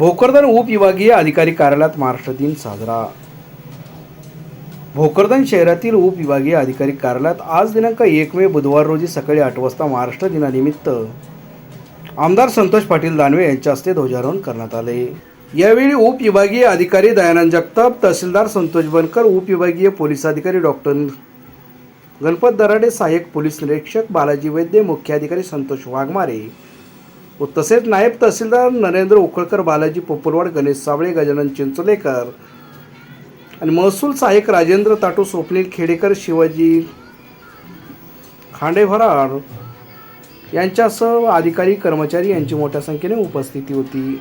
भोकरदन उपविभागीय अधिकारी कार्यालयात महाराष्ट्र दिन साजरा. भोकरदन शहरातील उपविभागीय अधिकारी कार्यालयात आज दिनांक एक मे बुधवार रोजी सकाळी आठ वाजता महाराष्ट्र दिनानिमित्त आमदार संतोष पाटील दानवे यांच्या हस्ते ध्वजारोहण करण्यात आले. यावेळी उपविभागीय अधिकारी दयानंद जगताप तहसीलदार संतोष बनकर उपविभागीय पोलीस अधिकारी डॉक्टर गणपत दराडे सहाय्यक पोलीस निरीक्षक बालाजी वैद्य मुख्याधिकारी संतोष वाघमारे व तसेच नायब तहसीलदार नरेंद्र उखळकर बालाजी पोपलवाड गणेश सावळे गजानन चिंचोलेकर आणि महसूल सहाय्यक राजेंद्र ताटू स्वप्नील खेडेकर शिवाजी खांडेभराड यांच्यासह अधिकारी कर्मचारी यांची मोठ्या संख्येने उपस्थिती होती.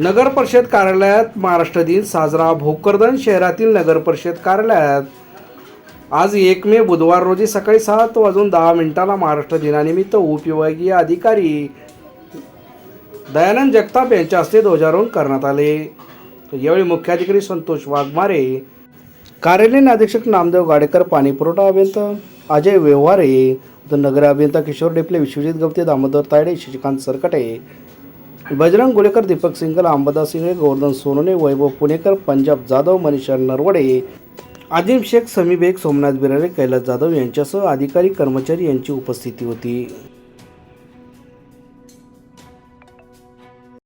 नगर परिषद कार्यालयात महाराष्ट्र दिन साजरा भोकरदन शहरातील नगर परिषद कार्यालयात. आज एक मे बुधवार रोजी सकाळी सात वाजून दहा मिनिटाला महाराष्ट्र दिनानिमित्त उपविभागीय अधिकारी दयानंद जगताप यांच्या हस्ते ध्वजारोहण करण्यात आले. यावेळी मुख्याधिकारी संतोष वाघमारे कार्यालयीन अधीक्षक नामदेव गाडेकर पाणीपुरवठा अभियंता अजय व्यवहारे व नगर अभियंता किशोर डेपले विश्वजित गवते दामोदर तायडे शशिकांत सरकटे बजरंग गोलेकर दीपक सिंगल अंबादास सिंगळे गोवर्धन सोनोने वैभव पुणेकर पंजाब जाधव मनीषा नरवडे आदिम शेख समी बेग सोमनाथ बिरारे कैलास जाधव यांच्यासह अधिकारी कर्मचारी यांची उपस्थिती होती.